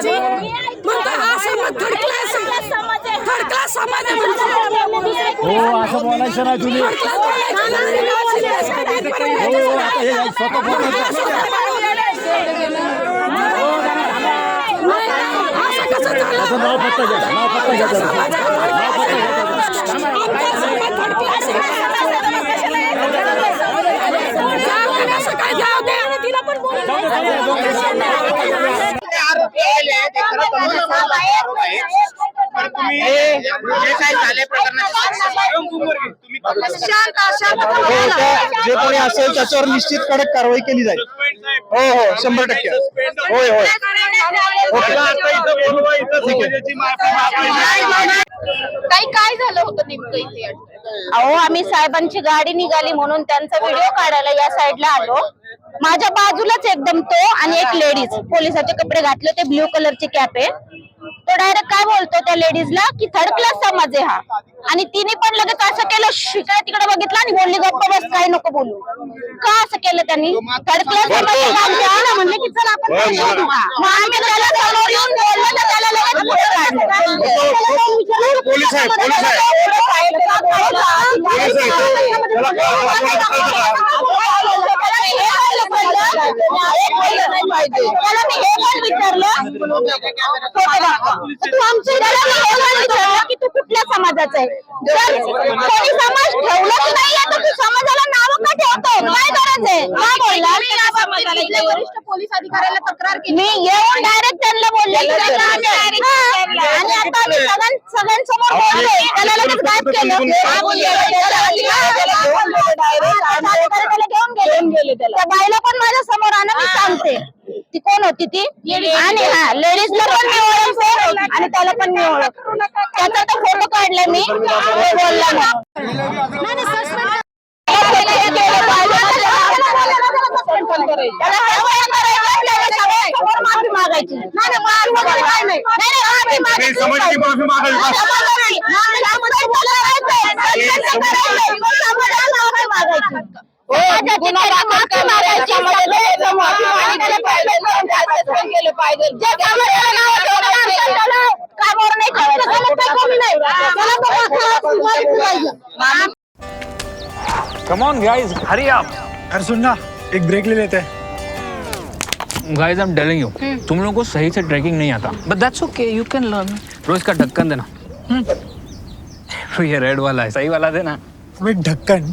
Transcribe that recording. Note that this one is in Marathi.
हा समाज थर्ड क्लास आहे. थर्ड क्लास समाज आहे म्हणजे. हो असं बोलायचं नाही तुम्ही थर्ड क्लास बोलायचं नाही. हो आता हे स्वतः बोलायचं असं कसं चाललं? असं नाव पत्ता घ्या नाव पत्ता घ्या त्याचं. नाव पत्ता घ्या त्याचं. आमचा समाज थर्ड क्लास आहे. जाऊ दे, असं काय जाऊ दे. आरोप केलेले आहेत ते खरं तर आरोप आहेत तर तुम्ही जे काही झाले प्रकरणाची तुम्ही जे कोणी असेल त्याच्यावर निश्चित कडक कारवाई केली जाईल हो हो शंभर टक्के होय होय काही काय झालं होतं नेमकं इथे अहो आम्ही साहेबांची गाडी निघाली म्हणून त्यांचा व्हिडिओ काढायला या साईडला आलो. माझ्या बाजूलाच एकदम तो आणि एक लेडीज पोलिसाचे कपडे घातले ते ब्ल्यू कलरची कॅप आहे. तो डायरेक्ट काय बोलतो त्या लेडीजला की थर्ड क्लास समाज आहे हा. आणि तिने पण लगेच असं केलं शिकडे तिकडे बघितलं आणि बोलली गप्प बस काय नको बोलू. का असं केलं त्यांनी? थर्ड क्लास समाज म्हणले की चल आपण. मग आम्ही त्याला समोर येऊन बोललो तर त्याला लगेच पुढे काढलं. पोलीस आहे, पोलीस आहे. त्याला मी हे पण विचारलं तू आमच्या त्याला मी हे पण विचारलं की तू कुठल्या समाजाचा आहे जर कोणी समाज ठेवलं की नाही तर तू समाजाला नाव का ठेवतो काय गरज आहे का बोलला वरिष्ठ पोलीस अधिकाऱ्याला तक्रार केली मी येऊन डायरेक्ट त्यांना बोलले हा. आणि आता आम्ही सगळ्यां सगळ्यांसमोर बोललोय त्याला लगेच गायब केलं त्याला घेऊन गेले त्या बाईला पण माझ्यासमोर आणा मी सांगते. ती कोण होती ती? आणि हा लेडीजला पण मी ओळखते आणि त्याला पण मी ओळख त्याचा तर फोटो काढलाय मी. बोलला माफी मागायची. नाही नाही, माफी वगैरे काय नाही नाही, नाही, माफी मागायची. केलं पाहिजे. कामावर नाही कमी ऑन गाइस हरी आप अरे सुन ना एक ब्रेक ले लेते हैं guys I am telling you तुम लोगों को सही से ट्रैकिंग नहीं आता but that's okay you can learn रोज का ढक्कन देना तो ये रेड वाला है सही वाला देना अबे ढक्कन